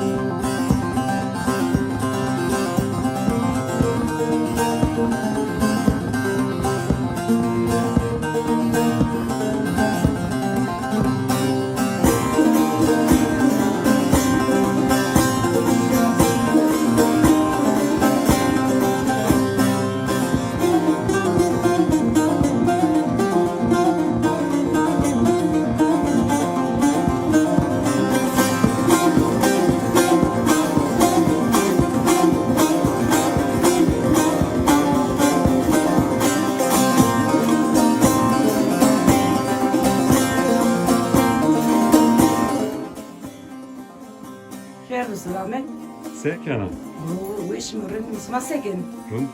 Bye. Herres ramen. Sekana. Bu iş mi rınız masegen. Run.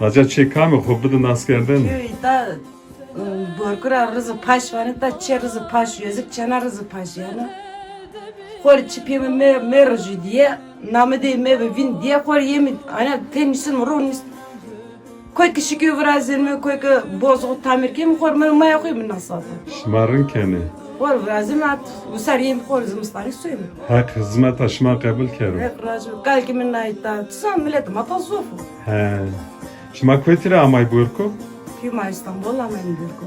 Raja çekami hobbidan askerden. Köyde burgura rızı paş var da çe rızı paş yazık çana rızı paş yani. Kor çipimi me merji diye namı de me ve vin diye kor yemi ana tenisin ronis. Koy kişi ki vrazin koy ki bozuk tamir kim kor me maya koy mu nasıl? Şımarın kene. Kor vrazin at usar yem kor zımstari suyum. Hak hizmet aşma kabul kero. Hep razı kal kimin naita tsam millet mata zofu. He. Şıma kvetire amay burko. Kima İstanbul'a men burgu.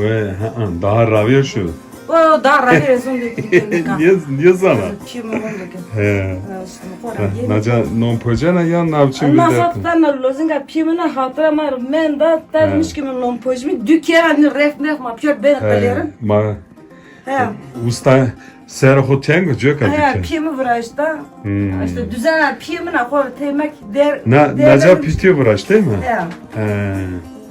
Ve ha daha raviyo şu. O da rari zondaki. Niye niye. İşte kora yemi. Naca non pojana ya navçın bir dertin. haftan lozinga pimina hatıra mar men da tarmış ki non pojmi dükyer ref mef ma pyor ben kalerim. Ma He. usta ser hotengo jök He adıke. pimi vrajda. Hmm. İşte düzen pimina kor temek der. Na naca pitiyor buraş değil mi? He. He.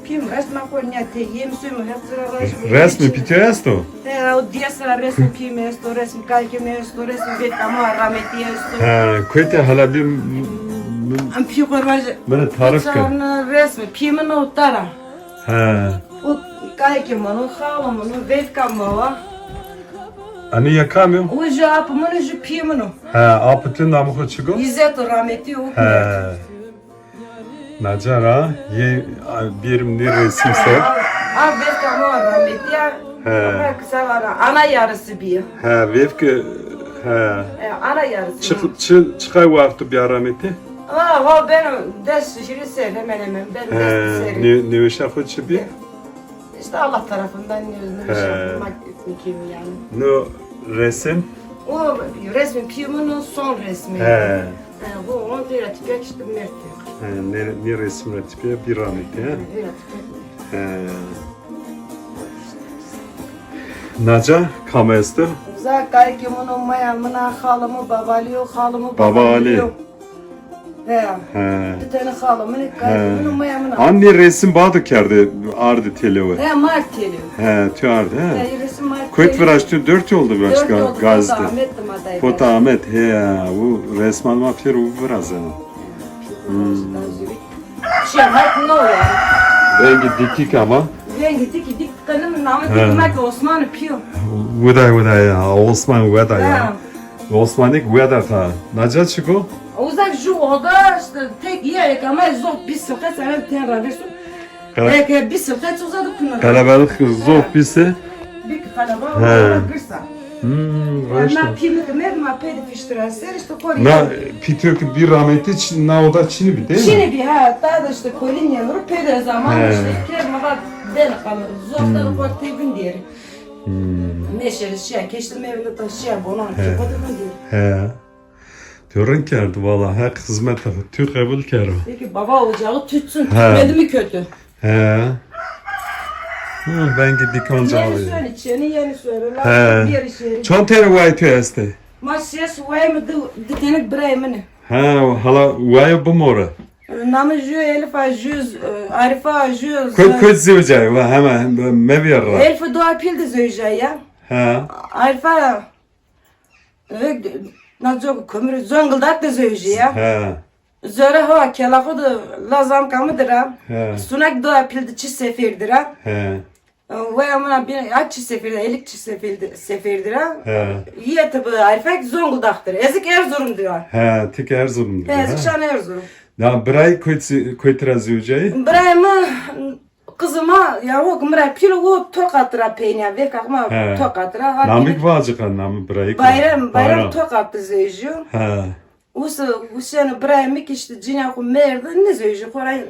Pim resmen kor ne te yem suyum hepsine raj. Resmi pitiyor esto. He o diğer resmi pimi esto resmi kalkimi esto resmi bet ama rahmeti esto. He. Kvete hala bir Am pio kor raj. Böyle tarif ki. Sen resmi pimina utara. He. O kalkimi, o halamı, o vetkami o. Ani yakamıyor. O japımını ju pimino. He. Apıtın namı koçugo. İzzet o rahmeti o. He. Nacara ye bir ni resim sev. A vetkami o rahmeti ya. He. Ama kısa var. Ana yarısı bir. He. Vevke he. E, ana yarısı. Çık çık çıkay vakti bir arameti. Ama o benim ders şişiri sev hemen hemen. Ben He. ders. Ne ne işe koçu bir. İşte Allah tarafından He. şey yapmak kim yani. No resim. O resmin piminin son resmi. He. E, bu on lira tipek işte mert. He. Ne ne resim retipi bir arameti. He. Lira tipek. He. Naca kamesti. Uzak kalkımını mayamına halımı babalıyor halımı Baba babalıyor. He. He. Bir tane halımın kalkımını mayamına. Anne resim bağdı kerdi ardı televi. He mart geliyor. He tü ardı he. He resim mart Kuyt virajtı dört oldu Dört başka oldu gazdı. Foto Ahmet de madaydı. Foto Ahmet he bu resmen mafya bu biraz yani. Şey hat no ya. Rengi dikik ama. Ben gittik gittik kanım namı dikmek Osman piyo. Veda veda ya Osman veda He. ya. Osmanlık veda ta. Naca çıkı? Oda işte tek yer ama zor bir sıkı sana ten ravisu. Kara- Peki bir sıkı uzadı pınar. Kalabalık zor bise. Bir kalabalık He. kırsa. Hmm, Na başta. pimi mer ma pedi fiştirası işte Na koruyor. pitök bir rahmeti Çin- na o da Çin'i bir değil mi? Şimdi bir ha daha da işte kolin yanır pedi zaman He. işte kerma bak den kalır. Zordan kor tebin diyor. Meşeri şey keştim evinde taşıya bonan ki kodum diyor. He. Diyorun kerdi valla hak hizmet Türk kabul kero. Peki baba ocağı tütsün. He. Tütmedi mi kötü? He. Hı, ben gittik onca Yeni alayım. söyle içeni yeni söyle. He. Çon teri vay tü este. Mas ses vay mı ditenek bre mene. Ha hala vay bu mora. Namı jü Elif a jüz Arifa jüz. Koy koy zivcay va hemen meviyarra. Elif doğa pildi zöyce ya. Ha. Arifa Nazok kömür zonguldak da zöyce ya. Ha. Zöre hava kelakı da lazam kamıdır ha. Sunak doğa pildi çi seferdir ha. Ha. Vay amına bir aç çi seferdir, elik çi seferdir, seferdir ha. Ha. Yiye tabi Arifa zonguldaktır. Ezik Erzurum'dur ha. Ha. Tik Erzurum'du. Ezik şan Erzurum. Ya bray koy koy tera zivcay. Kızıma ya o kumra pilo o tokatıra peyniya ve kakma He. tokatıra. Namik vacıkan namı bırayık. Bayram bayram tokatı zeyju. He. Usu usyanı braymi işte cina ku merda ne zeyju koray.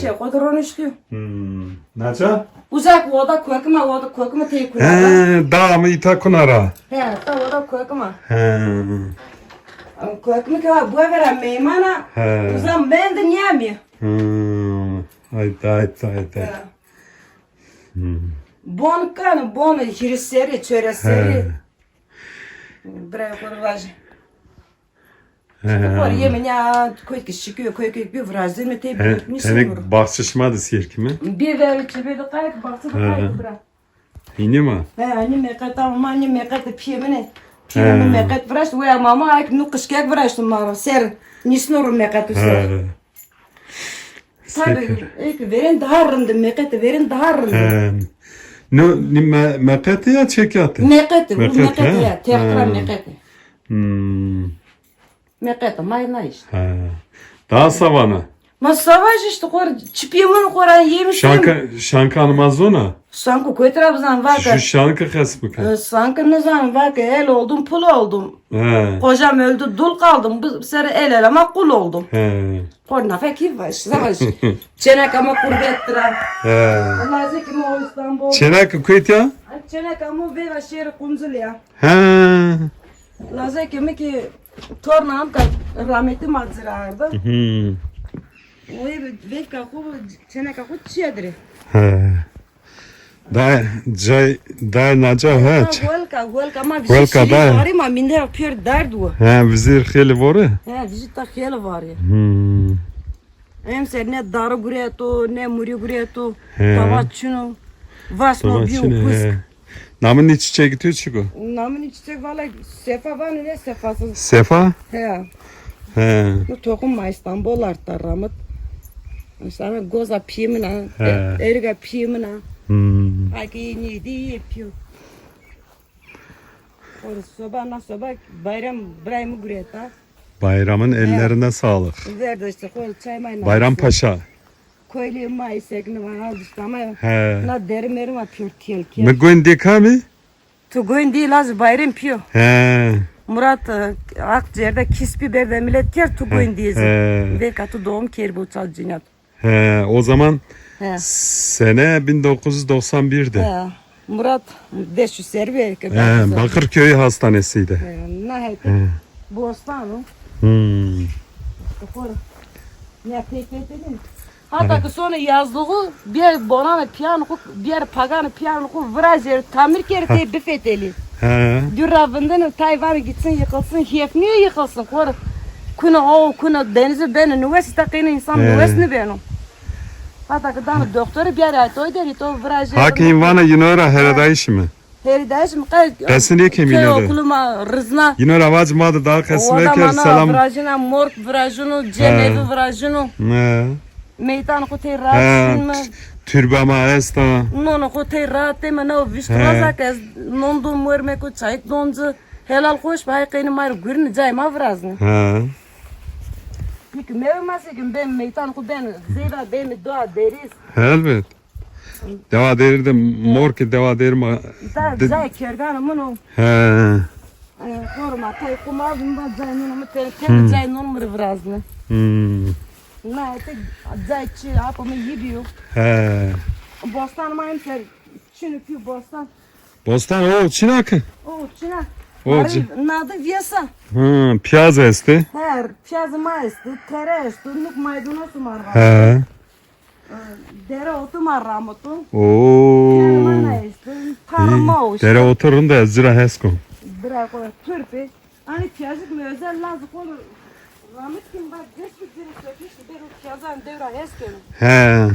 Çe kodron işte. Hmm. Naca? Uzak oda kokma oda kokma te kuna. He, dağımı ita kunara. He ta oda kokma. He. Kokma ka bu vera meymana. He. Uzam ben de nyami. Hmm. Haydi haydi haydi. Bon kan bon hiriseri çöreseri. He. Bray korvaj. He. Kor yemin ya koy ki şıkıyor koy ki bir mı te He. bir Tenek bahçışmadı sirkimi. Bir ver çebe de kayık baktı da kayık bırak. İni mi? He anne mekat ama anne mekat piyemine. Piyemine mekat vraş ve mama ayk nu kışkak vraş mara ser nisnur mekat ser. Tabii verin daha rındı mekat verin daha rındı. He. No, ni me, mekati ya Mekat, mekat he. ya tekrar mekat. Hmm. Mekat mayna işte. He. Daha savana. Ma savaş işte kor çipiyemin koran yemişim. Şanka, şanka anmazona. Sanki koy tarafından var Şu şanka kısmı ka. Sanki ne zaman var ki el oldum pul oldum. He. Kocam öldü dul kaldım. Bu sefer el ele ama kul oldum. He. Korna feki var savaş. Çenek ama kurbettir. He. Allah zekim o İstanbul. Çenak kuyt ya? Çenek ama bir şehir kunzul ya. He. Allah zekim ki tornam ka rahmetli madzirardı. Hmm. O ev veka ku çenek ku çedri. He. Da, cay, da naca he. Golka golka ma Golka da. Var ma minde pür derdu. He, vizir khili vore. He vizita khel var ya. Hmm. Hem ser ne darı gure to ne muri gure to. Tavaçino. Vasmo kus. he. Namın iç içe gidiyor çıkı. Namın içecek valla sefa var ne sefası. Sefa? He. He. Bu tokum İstanbul artta rahmet. Sana goza piyemina. He. Erga piyemina. Hmm. Ay ki ni di yapıyor. Orası soba na soba bayram bayram gureta. Bayramın ellerine sağlık. Verdi işte kol çay may na. Bayram Paşa. Koyli may sekni var aldı işte ama He. na derim erim apıyor kel kel. Me goyn dekami? Tu goyun değil az bayram piyo. He. Murat e, Akciğer'de kispi berde millet ker tu goyun diye. He. Ve katı doğum ker bu çal cinat. He. O zaman He. sene 1991'de. He. Murat deşü serbe. He. Bakırköy Hastanesi'ydi. He. Bostanu. Hmm. Kor. Ne pek dedim. Hatta ki sonra yazlığı bir bonana piyano ku bir pagana piyano ku vrajer tamir kere te bifeteli. He. Dürravından Tayvan'a gitsin yıkılsın. Hep niye yıkılsın? Kor. Kuna o kuna denizi ben üniversite kıyın insan He. üniversite benim. Ki daha doktoru bir ay toy deri to vrajer. Hakim vana yinora heredayış mı? Heridaş mı kay? Kesini kim Köy yinodu? okuluma rızna. Yinora vaz madı daha kesine ker selam. vrajina mork vrajunu cemevi vrajunu. He. Meytan ku te He. rahat mı? Türbama esta. Non ku te rahat mı? No viştraza kes non du muerme ku çayk doncu. Helal hoş bay kayını mar gürün cay ma vrazını. He. Gün ben meytan ku ben doğa deriz. Elbet. Deva derirde mor ki deva derma. Da De- cay kergan bunu. He. Korma tay kuma bunda cay bunu mu te te cay non mu vrazını. Hmm. Na te cay çi apamı yibiyor. He. Bostan mayım ter. Piu bostan. Bostan o çinak. O çina. O Mari- Nada vjesa. Hı, piyaz esti. Her pjaz maesti, tere estu, nuk maydanoz marva. He. Dere otu marramotu. Oo. Mana estu, parma o işte. Dere oturun da zira heskom. Brako turpi. Hani pjazık mı özel lazı kolu. Rahmet kim bak geçti biri sökmüştü. Ben o pjazan devra esken. He.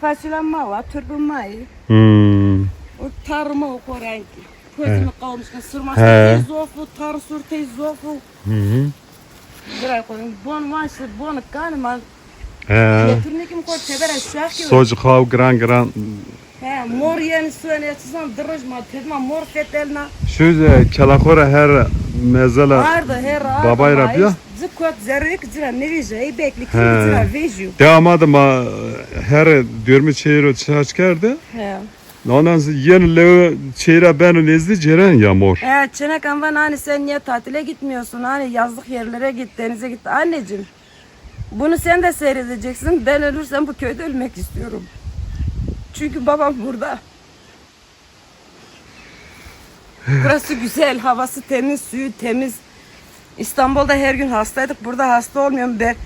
Fasulye mava, turpi mayı. Hmm. O tarma o korenki. Brako, bon vanşı, bon kanıma. He. Getirnikim kor tebere şahki. Socu hav gran gran. He, mor yeni söyle çizim dırıjma tedma mor fetelna. Şu kelakora her mezela Vardı her ağır. Babayı Rabia? Zik kot zerre kızra ne veje bekli ki He. kızra veju. De ama da ma her diyorum çeyro çaçkerdi. He. Sonra yeni leo çeyra ben nezli ceren yağmur. E çenek ama hani sen niye tatile gitmiyorsun? Hani yazlık yerlere git, denize git. Anneciğim bunu sen de seyredeceksin. Ben ölürsem bu köyde ölmek istiyorum. Çünkü babam burada. Burası güzel, havası temiz, suyu temiz. İstanbul'da her gün hastaydık. Burada hasta olmuyorum. Ber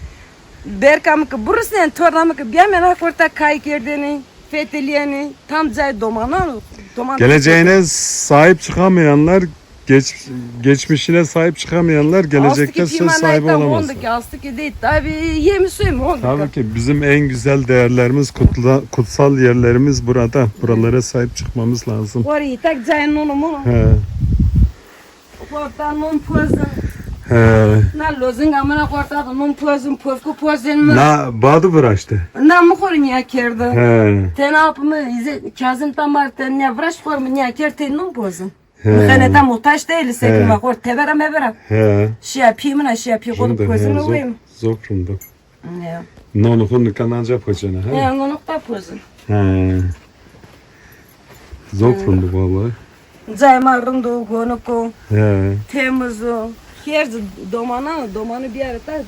Berkamı ki burası ne? Tornamı ki bir hemen akorta kayık yerdiğini, fetheliyeni, tam cay domana. Doman Geleceğine sahip çıkamayanlar geç, geçmişine sahip çıkamayanlar gelecekte söz sahibi olamaz. Astık değil. Tabi yemi suyu mu ondaki? Tabii ki bizim en güzel değerlerimiz, kutla, kutsal yerlerimiz burada. Buralara sahip çıkmamız lazım. Orayı tak cayın onu mu? He. Na lozun amına kortan nun pozun pofku pozun mu? Na badı bıraştı. Na mı korun ya kerdi? He, Ten apımı izi kazım tamar ten ne vraş kormu ya ker ten nun pozun. He. Mıkane tam muhtaç değil sekin bak or tebera mebera. he. Şey yapayım mı şey yapayım he, pozun koyayım? zokrundu. Ne? Nonu kunu kananca pacana. He. Ne nokta pozun. He. Zokrundu vallahi. Caymarın doğu konu ko. He. Temiz o. Her domana, domanı bir arada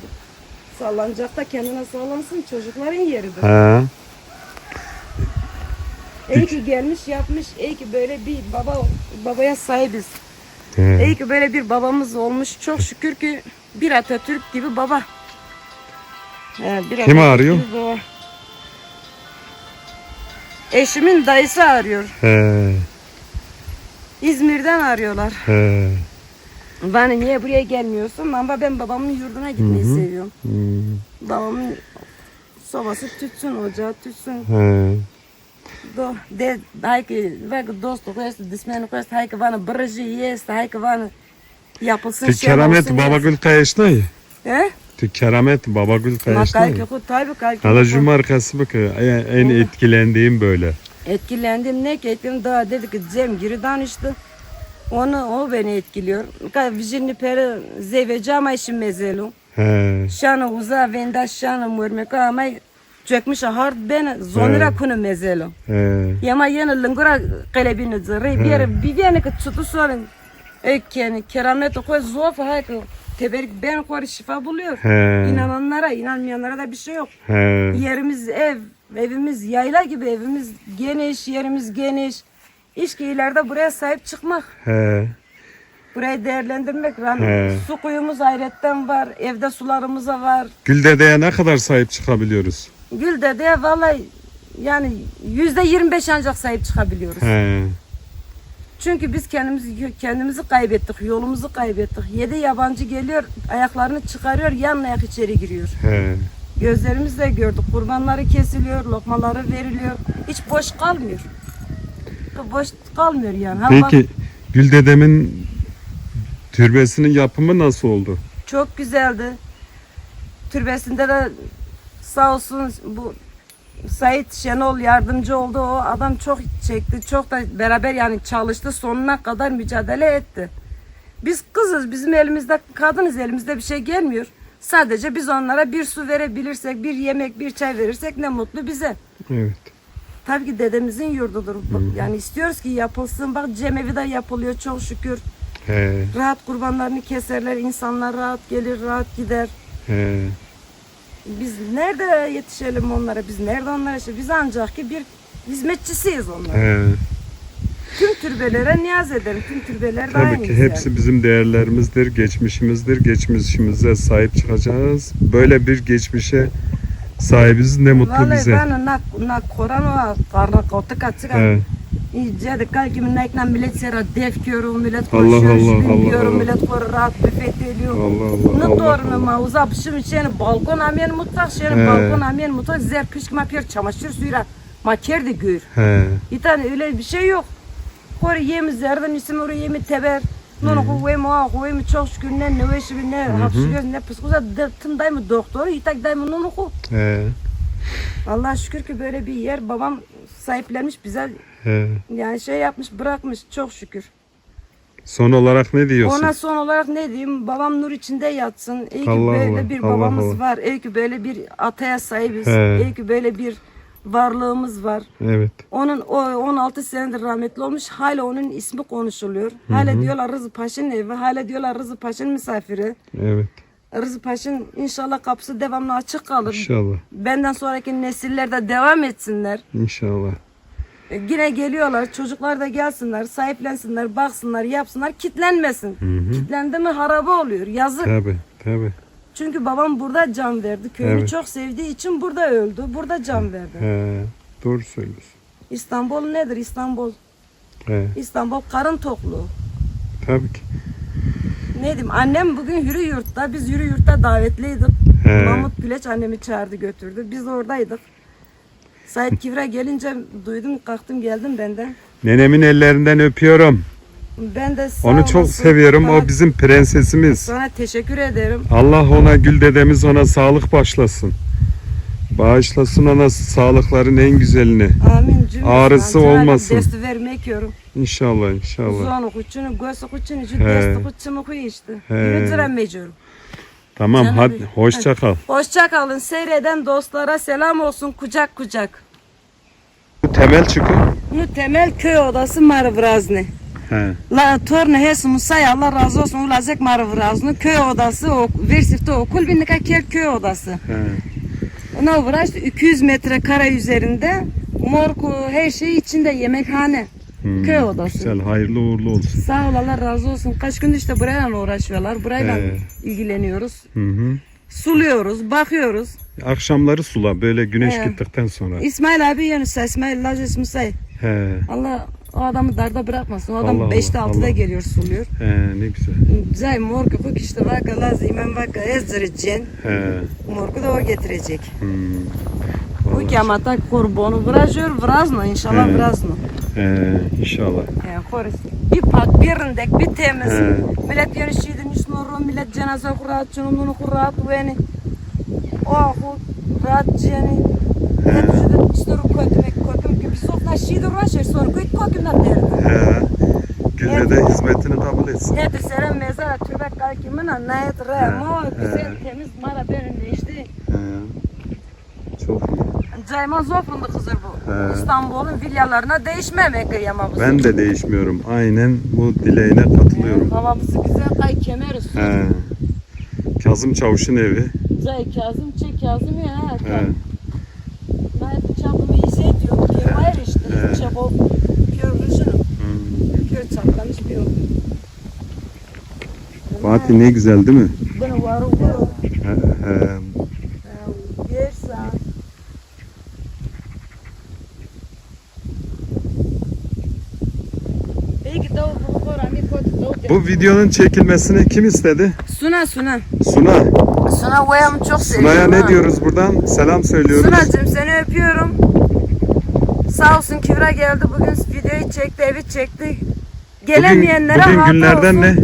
sallanacak da kendine sallansın çocukların yeridir. He. İyi ki gelmiş yapmış, iyi ki böyle bir baba babaya sahibiz. He. İyi ki böyle bir babamız olmuş. Çok şükür ki bir Atatürk gibi baba. He, bir Kim arıyor? baba. Eşimin dayısı arıyor. He. İzmir'den arıyorlar. He. Bana niye buraya gelmiyorsun? Ama ben babamın yurduna gitmeyi seviyorum. Hmm. Babamın sobası tütsün, ocağı tütsün. He. Do, de, hajke, vek dostu kuyası, dismeni kuyası, hajke vana brıcı jest, hajke vana yapılsın Ti şey keramet olsun Babagül Kayeşnay. He? Ti keramet Babagül Ma Kayeşnay. kalki ku tabi kalki. Hala ku. cuma arkası bak en, en etkilendiğim böyle. Etkilendim ne ki etkilendim daha dedi ki Cem geri danıştı. Onu o beni etkiliyor. Ka vijini pere zeveci ama işim mezelu. Şanı uza venda şanı murmeka ama çökmüş hard ben zonira kunu mezelu. Yama yeni lingura kalebini zırı bir bir yere ki tutu sorun. Ekkeni keramet koy zof hayk teberik ben koy şifa buluyor. İnananlara inanmayanlara da bir şey yok. Yerimiz ev, evimiz yayla gibi evimiz geniş, yerimiz geniş. İş ki ileride buraya sahip çıkmak, He. burayı değerlendirmek. He. su kuyumuz hayretten var, evde sularımız da var. Güldede'ye ne kadar sahip çıkabiliyoruz? Gül de vallahi yani yüzde yirmi beş ancak sahip çıkabiliyoruz. He. Çünkü biz kendimizi kendimizi kaybettik, yolumuzu kaybettik. Yedi yabancı geliyor, ayaklarını çıkarıyor, yan ayak içeri giriyor. He. Gözlerimizle gördük. Kurbanları kesiliyor, lokmaları veriliyor. Hiç boş kalmıyor. Boş kalmıyor yani. Ha bak, Peki Güldede'min türbesinin yapımı nasıl oldu? çok güzeldi. Türbesinde de sağ olsun bu Sait Şenol yardımcı oldu. O adam çok çekti. Çok da beraber yani çalıştı. Sonuna kadar mücadele etti. Biz kızız. Bizim elimizde kadınız. Elimizde bir şey gelmiyor. Sadece biz onlara bir su verebilirsek, bir yemek, bir çay verirsek ne mutlu bize. Evet. Tabii ki dedemizin yurdudur. Yani istiyoruz ki yapılsın. Bak cemevi de yapılıyor çok şükür. He. Rahat kurbanlarını keserler. insanlar rahat gelir, rahat gider. He. Biz nerede yetişelim onlara? Biz nerede onlara yetişelim? Biz ancak ki bir hizmetçisiyiz onlara. He. Tüm türbelere niyaz ederim. Tüm türbeler de aynı. Tabii ki hepsi bizim değerlerimizdir, geçmişimizdir. Geçmişimize sahip çıkacağız. Böyle bir geçmişe sahibiz ne mutlu Vallahi bize. ben na na koran o karna kotu kaçıran. He. İyice de kalki minnek millet sera def görüyor, millet Allah koşuyor, Allah, Allah Allah. millet kor rahat büfet ediyor. Allah Allah. Ne doğru mu mauza pişim içeni balkon amen mutfak şeni He. balkon amen mutfak zer pişkima piyer çamaşır suyla maker de gör. He. Bir tane öyle bir şey yok. Kor yemi zerden isim oraya yemi teber. Nono kuvvemi o kuvvemi çok şükür ne veşi ne hapşırıyoruz ne psikoza tım dayımı doktoru itak dayımı nono ku. He. Allah şükür ki böyle bir yer babam sahiplenmiş bize yani şey yapmış bırakmış çok şükür. Son olarak ne diyorsun? Ona son olarak ne diyeyim? Babam nur içinde yatsın. İyi ki Allah böyle Allah, bir babamız Allah. var. İyi ki böyle bir ataya sahibiz. He. İyi ki böyle bir varlığımız var. Evet. Onun o 16 senedir rahmetli olmuş. Hala onun ismi konuşuluyor. Hala diyorlar Rızı Paşa'nın evi. Hala diyorlar Rızı Paşa'nın misafiri. Evet. Rızı Paşa'nın inşallah kapısı devamlı açık kalır. İnşallah. Benden sonraki nesiller de devam etsinler. İnşallah. E, Yine geliyorlar. Çocuklar da gelsinler, sahiplensinler, baksınlar, yapsınlar. Kitlenmesin. Kitlendi mi harabe oluyor. Yazık. Tabi. Tabi. Çünkü babam burada can verdi. Köyünü Evet. çok sevdiği için burada öldü. Burada can verdi. He. Doğru söylüyorsun. İstanbul nedir? İstanbul. He. İstanbul karın tokluğu. Tabii ki. Ne diyeyim? Annem bugün Hürü Yurt'ta. Biz Hürü Yurt'ta davetliydik. He. Mahmut Güleç annemi çağırdı götürdü. Biz oradaydık. Sait Kivra gelince duydum kalktım geldim ben de. Nenemin ellerinden öpüyorum. Ben de sağ Onu çok olasın. seviyorum. Bana- O bizim prensesimiz. Sana teşekkür ederim. Allah ona gül dedemiz ona sağlık başlasın. Bağışlasın ona sağlıkların en güzelini. Amin cümlesi. Ağrısı Cenab-ı olmasın. Dersi vermek yorum. İnşallah inşallah. Zonu kuçunu, göğsü kuçunu, şu He. dersi kuçumu kuyu işte. Mecbur. Tamam Canım hadi benim. hoşça kal. Hoşça kalın. Seyreden dostlara selam olsun kucak kucak. Bu temel çıkıyor. Bu temel köy odası Marvrazni. He. La torne hes musay Allah razı olsun ulazek Marvrazni köy odası o Versif'te okul bindik kel köy odası. He. Ona uğraş 200 metre kare üzerinde morku her şey içinde yemekhane. Hmm, Köy odası. Güzel hayırlı uğurlu olsun. Sağ ol Allah razı olsun. Kaç gündür işte burayla uğraşıyorlar. Burayla He. ilgileniyoruz. Hı hı. Suluyoruz, bakıyoruz. Akşamları sula böyle güneş He. gittikten sonra. İsmail abi yanısa İsmail Lajes Musay. He. Allah o adamı darda bırakmasın. O adam Allah 5'te Allah, 6'da Allah. geliyor suluyor. He ne güzel. Zay morgu kuk işte vaka lazım ben vaka ezdireceksin. He. Morgu da o getirecek. Hmm. Bu kamata kurbonu vırajıyor vrazno inşallah He. vrazno. He, inşallah. Yani koris. Bir pak bir rindek bir temiz. He. Millet yönüşüydü nişnuru millet cenaze kurat çunumunu kurat veni. Ohu rahat ceni. Millet nişnuru koydumek koydum şiidir uğraşır sonra koyut koydumdan derdi. He. Gülle de hizmetini kabul etsin. Nedir seren mezara tübek kalkimina nayet remo güzel temiz mara benimle işte. He. Çok iyi. Cayman zofrunda kızır bu. He. İstanbul'un vilyalarına değişmemek kıyamamız. Ben de değişmiyorum. Aynen bu dileğine katılıyorum. Havamızı güzel kay kemeriz. He. Kazım Çavuş'un evi. Zay Kazım çek Kazım ya. He. Ben diyor. Çap o kör rüzünü. Hmm. Kör çatlamış bir yol. Fatih ne güzel değil mi? Bunu var o bu. Videonun çekilmesini kim istedi? Suna Suna. Suna. Suna Vayam'ı çok seviyorum. Suna'ya ne diyoruz buradan? Selam söylüyoruz. Sunacığım seni öpüyorum. Sağ olsun Kübra geldi bugün videoyu çekti, evi çekti. Gelemeyenlere bugün haber günlerden olsun. ne?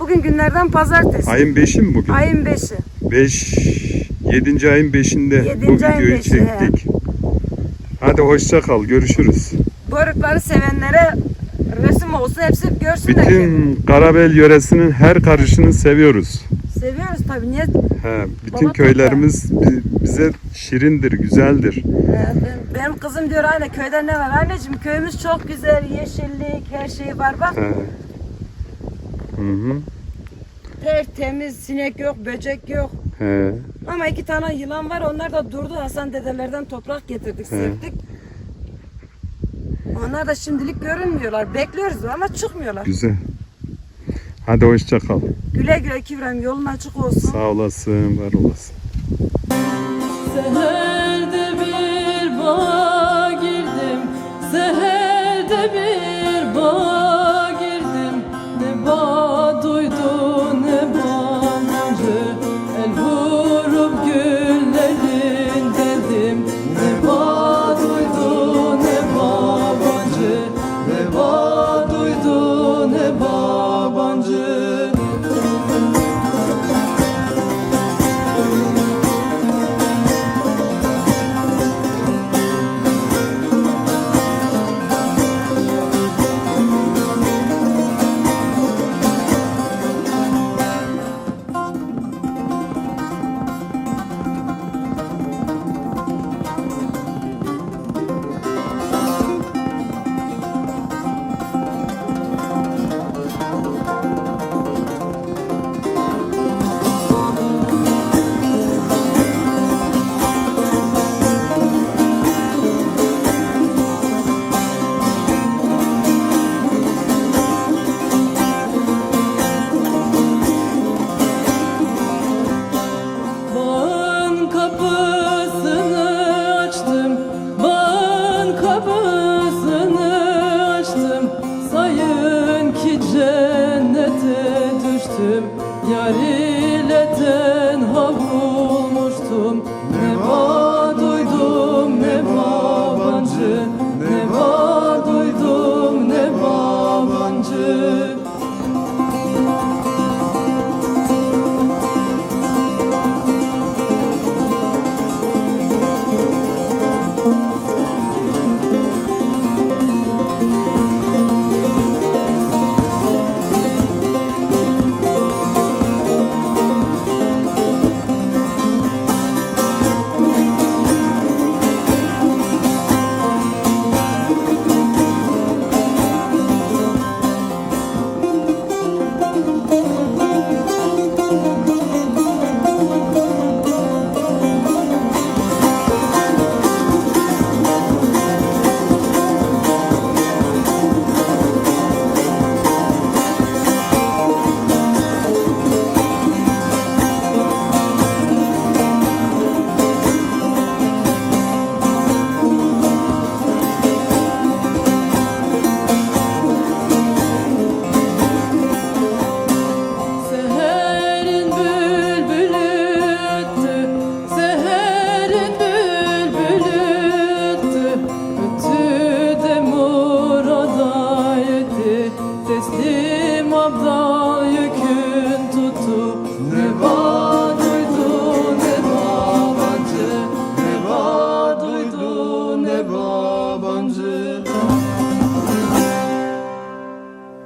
Bugün günlerden pazartesi. Ayın 5'i mi bugün? Ayın 5'i. 5 7. ayın 5'inde bu ayın videoyu beşi, çektik. Hadi hoşça kal. Görüşürüz. Börükleri sevenlere resim olsa hepsi görsün de. Bütün Karabel yöresinin her karışını seviyoruz. Seviyoruz tabii. Niye? He, bütün Baba köylerimiz bi- bize şirindir, güzeldir. Ee, ben- Benim kızım diyor anne köyde ne var? Anneciğim köyümüz çok güzel, yeşillik, her şey var bak. He. Hı hı. Tertemiz, sinek yok, böcek yok. He. Ama iki tane yılan var. Onlar da durdu. Hasan dedelerden toprak getirdik, serptik. Onlar da şimdilik görünmüyorlar. Bekliyoruz ama çıkmıyorlar. Güzel. Hadi hoşça kal. Güle güle Kivrem yolun açık olsun. Sağ olasın, var olasın.